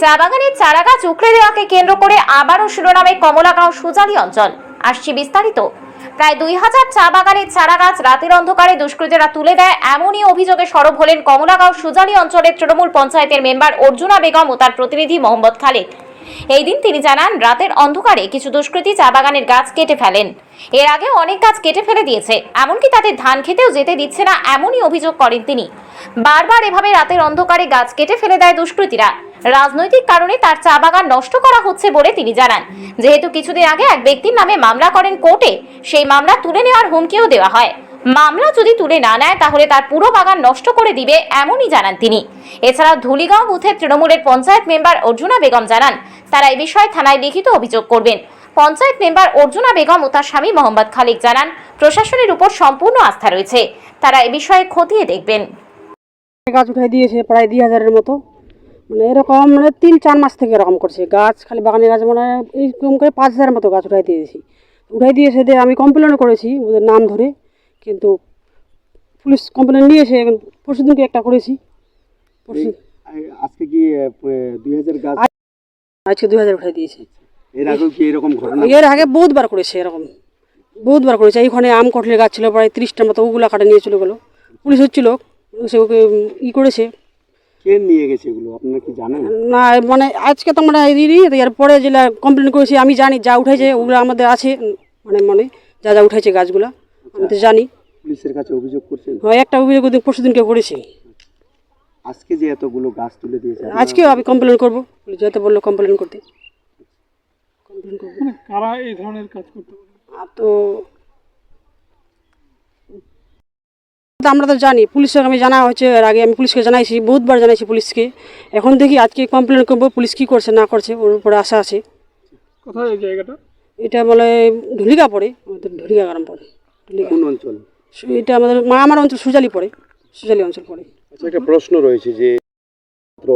চা বাগানের চারা গাছ উকড়ে দেওয়াকে কেন্দ্র করে আবারও শিরোনামে কমলাগাঁও সুজালি অঞ্চল। আসছে বিস্তারিত। প্রায় দুই হাজার চা বাগানের চারা গাছ রাতের অন্ধকারে দুষ্কৃতীরা তুলে দেয় এমনই অভিযোগে সরব হলেন কমলাগাঁও সুজালি অঞ্চলের তৃণমূল পঞ্চায়েতের মেম্বার অর্জুনা বেগম ও তার প্রতিনিধি মোহাম্মদ খালেদ। এই দিন তিনি জানান, রাতের অন্ধকারে কিছু দুষ্কৃতী চা বাগানের গাছ কেটে ফেলেন। এর আগে অনেক গাছ কেটে ফেলে দিয়েছে, এমনকি তাদের ধান খেতেও যেতে দিচ্ছে না এমনই অভিযোগ করেন তিনি। বারবার এভাবে রাতের অন্ধকারে গাছ কেটে ফেলে দেয় দুষ্কৃতীরা। রাজনৈতিক কারণে তার চা বাগান নষ্ট করা হচ্ছে বলে তিনি জানান। যেহেতু কিছুদিন আগে এক ব্যক্তির নামে মামলা করেন কোর্টে, সেই মামলা তুলে নেওয়ার হুমকিও দেওয়া হয়। মামলা যদি তুলে না নেয়, তাহলে তার পুরো বাগান নষ্ট করে দিবে এমনই জানান তিনি। এছাড়া ধুলিগাঁও বুথের তৃণমূলের পঞ্চায়েত মেম্বার অর্জুনা বেগম জানান, তারা এই বিষয়ে থানায় লিখিত অভিযোগ করবেন। পঞ্চায়েত মেম্বার অর্জুনা বেগম ও তার স্বামী মোহাম্মদ খালিক জানান, প্রশাসনের উপর সম্পূর্ণ আস্থা রয়েছে। তারা এ বিষয়ে খতিয়ে দেখবেন। গাছ উঠাই দিয়েছে, প্রায় দুই হাজারের মতো। মানে এরকম মানে তিন চার মাস থেকে এরকম করছে। গাছ খালি বাগানে গাছ মানে এইরকম করে পাঁচ হাজারের মতো গাছ উঠাই দিয়েছি। উঠাই দিয়েছে দিয়ে আমি কমপ্লেনও করেছি ওদের নাম ধরে কিন্তু পুলিশ কমপ্লেন নিয়েছে পরশু দিনকে একটা করেছি। পরশু আজকে কি দুই হাজার গাছ আজকে দুই হাজার উঠাই দিয়েছে। এর আগেও কি এরকম ঘটনা? এর আগে বহুতবার করেছে এরকম। বহুতবার করেছে। এইখানে আম কটলের গাছ ছিল প্রায় তিরিশটার মতো ওগুলো কাটে নিয়ে চলে গেলো। পুলিশ হচ্ছিল সে ওকে ই করেছে। কে নিয়ে গেছে এগুলো? আপনারা কি জানেন? না মানে আজকে তো আমরা দিই এরপরে যেটা কমপ্লেন করেছি আমি জানি যা উঠেছে ওগুলো আমাদের আছে মানে মানে যা যা উঠেছে গাছগুলা আমি তো জানি। পুলিশের কাছে অভিযোগ করছেন? হয় একটা অভিযোগ ওদিন পরশু দিনকে করেছি। আজকে যে এতগুলো গাছ তুলে দিয়েছে আজকেও আমি কমপ্লেন করব পুলিশ যেতে বলল কমপ্লেন করতে। কমপ্লেন করব মানে কারা এই ধরনের কাজ করতে আর তো তো আমরা তো জানি পুলিশের আমি জানা হয়েছে এর আগে আমি পুলিশকে জানাইছি বহুতবার জানাইছি পুলিশকে। এখন দেখি আজকে কমপ্লেন করব পুলিশ কী করছে না করছে ওর উপরে আশা আছে। কোথায় এই জায়গাটা? এটা বলে ঢুলিকা পড়ে আমাদের ঢুলিকা গ্রাম পড়ে। ঢুলিকা কোন অঞ্চল? এটা আমাদের মা আমার অঞ্চল সুজালি পড়ে সুজালি অঞ্চল পড়ে। আচ্ছা একটা প্রশ্ন রয়েছে যে মাত্র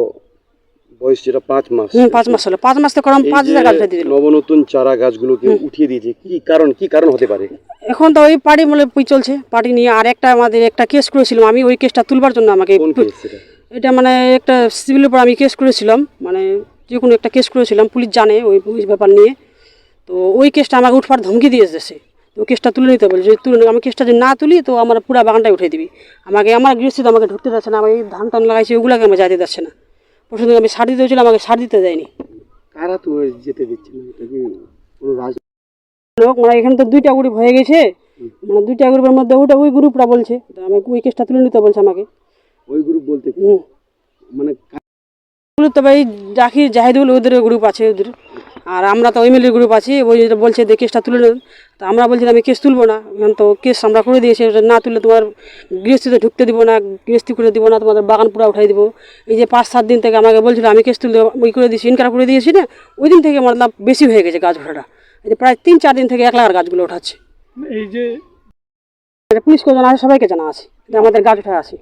বয়স যেটা পাঁচ মাস। হুম পাঁচ মাস হলো। পাঁচ মাস তো করাম পাঁচ হাজার গাছ নবনতুন চারা গাছগুলোকে উঠিয়ে দিয়েছে কি কারণ কি কারণ হতে পারে? এখন তো ওই পার্টি পুই চলছে পার্টি নিয়ে আর একটা আমাদের একটা কেস করেছিলাম। আমি ওই কেসটা তুলবার জন্য আমাকে এটা? মানে একটা সিভিলের উপর আমি কেস করেছিলাম মানে যে কোনো একটা কেস করেছিলাম পুলিশ জানে ওই পুলিশ ব্যাপার নিয়ে। তো ওই কেসটা আমাকে উঠবার ধমকি দিয়ে এসেছে তো কেসটা তুলে নিতে বলে যদি তুলে আমি কেসটা যদি না তুলি তো আমার পুরো বাগানটাই উঠে দিবি। আমাকে আমার গৃহস্থিত আমাকে ঢুকতে যাচ্ছে না আমি এই ধান টান লাগাইছি ওগুলোকে আমার যাইতে যাচ্ছে না। পরশু দিন আমি সার দিতে হয়েছিল আমাকে সার দিতে দেয়নি। কারা তো যেতে দিচ্ছে না লোক মানে এখানে তো দুইটা গ্রুপ হয়ে গেছে। মানে দুইটা গ্রুপের মধ্যে ওটা ওই গ্রুপটা বলছে। তো আমাকে ওই কেসটা তুলে নিতে বলছে আমাকে। ওই গ্রুপ বলতে মানে তবে এই জাকির জাহিদুল ওদের গ্রুপ আছে ওদের। আর আমরা তো এমএলএ গ্রুপ আছি ওই যেটা বলছে যে কেসটা তুলে নেন। তা আমরা বলছি আমি কেস তুলবো না। এখন তো কেস আমরা করে দিয়েছি না তুললে তোমার গৃহস্থিতে ঢুকতে দিব না গৃহস্থি করে দিব না তোমাদের বাগান পুরা উঠাই দিব। এই যে পাঁচ সাত দিন থেকে আমাকে বলছিল আমি কেস তুলতে ওই করে দিয়েছি ইনকার করে দিয়েছি না ওই দিন থেকে মতলব বেশি হয়ে গেছে গাছ ওঠাটা এই যে প্রায় তিন চার দিন থেকে এক লাগার গাছগুলো ওঠাচ্ছে। এই যে এটা পুলিশকে জানা আছে সবাইকে জানা আছে যে আমাদের গাছ উঠে আছে?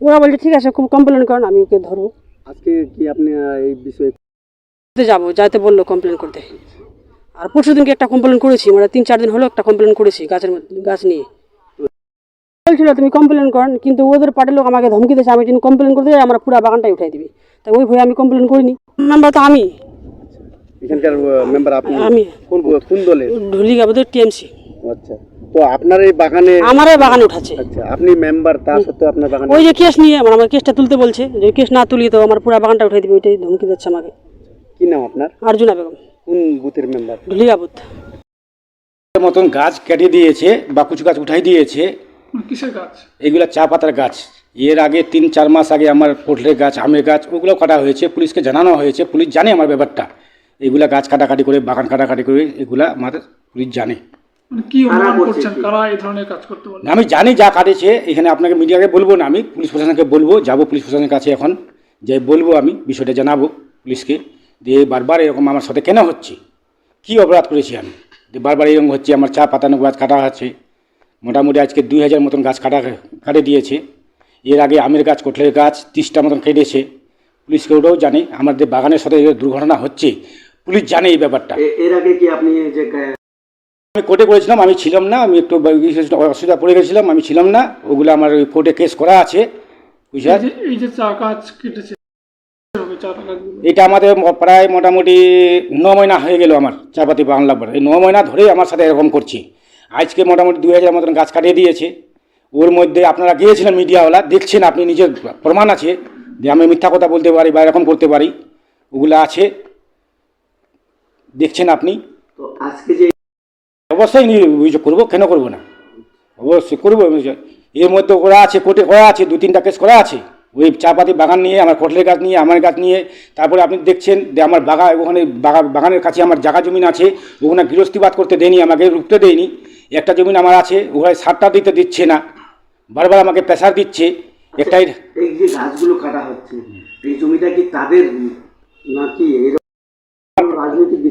ওরা বলছে ঠিক আছে খুব কমপ্লেন করেন আমি ওকে ধরবো। আজকে কি আপনি এই বিষয়ে করতে যাব যাইতে বলল কমপ্লেন করতে। আর পরশু দিনকে একটা কমপ্লেন করেছি মানে তিন চার দিন হলো একটা কমপ্লেন করেছি গাছের মধ্যে- গাছ নিয়ে। বলছিল তুমি কমপ্লেন করেন কিন্তু ওদের পার্টির লোক আমাকে ধমকি দিয়েছে আমি যদি কমপ্লেন করতে যাই আমার পুরো বাগানটাই উঠাই দিবি। তাই ওই ভয়ে আমি কমপ্লেন করিনি। নাম্বার তো আমি। এখানকার মেম্বার আপনি আমি। কোন কোন দলের? ঢুলি গাবদের টিএমসি। আচ্ছা। তো আপনার এই বাগানে আমার এই বাগান উঠাচ্ছে। আচ্ছা আপনি মেম্বার তা সত্ত্বেও আপনার বাগানে ওই যে কেস নিয়ে আমার আমার কেসটা তুলতে বলছে যে কেস না তুলি তো আমার পুরো বাগানটা উঠাই দিবে ওইটাই ধমকি দিচ্ছে আমাকে। কি নাম আপনার? অর্জুনা বেগম। কোন বুথের মেম্বার ঢুলি গাবুত মতন গাছ কেটে দিয়েছে বা কিছু গাছ উঠাই দিয়েছে। মানে কিসের কাজ এগুলো চা পাতার গাছ। এর আগে তিন চার মাস আগে আমার পোটলের গাছ আমের গাছ ওগুলো কাটা হয়েছে পুলিশকে জানানো হয়েছে পুলিশ জানে আমার ব্যাপারটা। এগুলা গাছ কাটাকাটি করে বাগান কাটাকাটি করে এগুলা আমার পুলিশ জানে। মানে কি অনুমান করছেন? কারা এই ধরনের কাজ করতে পারে? আমি জানি যা কাটেছে এখানে আপনাকে মিডিয়াকে বলব না আমি পুলিশ প্রশাসনকে বলব যাব পুলিশ প্রশাসনের কাছে এখন যে বলব আমি বিষয়টা জানাব পুলিশকে দিয়ে বারবার এরকম আমার সাথে কেন হচ্ছে? কি অপরাধ করেছি আমি? যে বারবার এরকম হচ্ছে আমার চা পাতানো গাছ কাটা আছে মোটামুটি আজকে দুই হাজার মতন গাছ কাটা কাটে দিয়েছে। এর আগে আমের গাছ কোটলের গাছ তিরিশটা মতন কেটেছে। পুলিশকে ওটাও জানে আমাদের বাগানের সাথে দুর্ঘটনা হচ্ছে। পুলিশ জানে এই ব্যাপারটা। এর আগে কি আপনি যে আমি কোর্টে করেছিলাম আমি ছিলাম না আমি একটু অসুবিধা পড়ে গেছিলাম আমি ছিলাম না ওগুলো আমার ওই কোর্টে কেস করা আছে বুঝলে? এই যে চা গাছ কেটেছে হবে চারা গাছগুলো এটা আমাদের প্রায় মোটামুটি ন মহিনা হয়ে গেল আমার চাপাতি বাংলা পরে এই ন মহিনা ধরেই আমার সাথে এরকম করছে। আজকে মোটামুটি দুই হাজার মতন গাছ কাটিয়ে দিয়েছে। ওর মধ্যে আপনারা গিয়েছিলেন মিডিয়াওয়ালা দেখছেন আপনি নিজের প্রমাণ আছে যে আমি মিথ্যা কথা বলতে পারি বা এরকম করতে পারি। ওগুলো আছে। দেখছেন আপনি? তো আজকে যে অবশ্যই নিয়ে অভিযোগ করব কেন করব না? অবশ্যই করব এর মধ্যে করা আছে কোর্টে করা আছে দু তিনটা কেস করা আছে। ওই চাপাতি বাগান নিয়ে আমার কটলের গাছ নিয়ে আমার গাছ নিয়ে তারপরে আপনি দেখছেন যে আমার বাগা ওখানে বাগানের কাছে আমার জায়গা জমিন আছে ওখানে গৃহস্থিবাদ করতে দেয়নি আমাকে রুখতে দেয়নি। একটা জমিন আমার আছে ওখানে সারটা দিতে দিচ্ছে না। বারবার আমাকে প্রেশার দিচ্ছে। একটাই এই যে গাছগুলো কাটা হচ্ছে এই জমিটা কি তাদের নাকি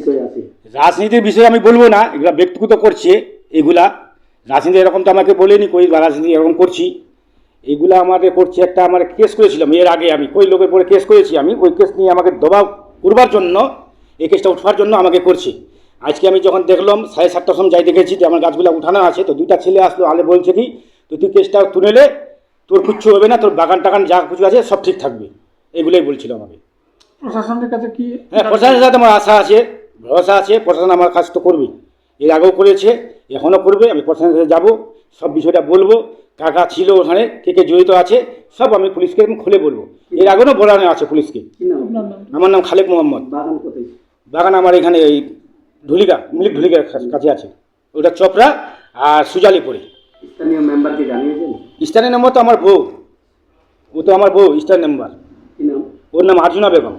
বিষয় আছে। রাজনীতির বিষয়ে আমি বলব না এগুলা ব্যক্তিগত করছে এগুলা। রাজনীতি এরকম তো আমাকে বলেনি কই বা রাজনীতি এরকম করছি। এগুলা আমাদের করছে একটা আমার কেস করেছিলাম এর আগে আমি কই লোকের পরে কেস করেছি আমি ওই কেস নিয়ে আমাকে দবাব করবার জন্য এই কেসটা উঠবার জন্য আমাকে করছে। আজকে আমি যখন দেখলাম সাড়ে সাতটার সময় যাই দেখেছি যে আমার গাছগুলো উঠানো আছে তো দুইটা ছেলে আসলো আলে বলছে কি তো তুই কেসটা তুলেলে তোর কিচ্ছু হবে না তোর বাগান টাগান যা কিছু আছে সব ঠিক থাকবে। এগুলোই বলছিল আমাকে। প্রশাসনের কাছে কি হ্যাঁ প্রশাসনের সাথে আমার আশা আছে। ভরসা আছে প্রশাসন আমার কাজ তো করবে এর আগেও করেছে এখনও করবে আমি প্রশাসনের সাথে যাব সব বিষয়টা বলব কাকা ছিল ওখানে কে কে জড়িত আছে সব আমি পুলিশকে খুলে বলব। এর আগেও বলানো আছে পুলিশকে। আমার নাম খালেক মোহাম্মদ। বাগান আমার এখানে এই ধুলিকা মিলিক ধুলিকার কাছ- কাছে আছে। ওটা চপড়া আর সুজালিপুরে। স্থানীয় মেম্বারকে জানিয়েছেন? নম্বর তো আমার বউ। ও তো আমার বউ স্টার নাম্বার। ওর নাম আর্জুনা বেগম।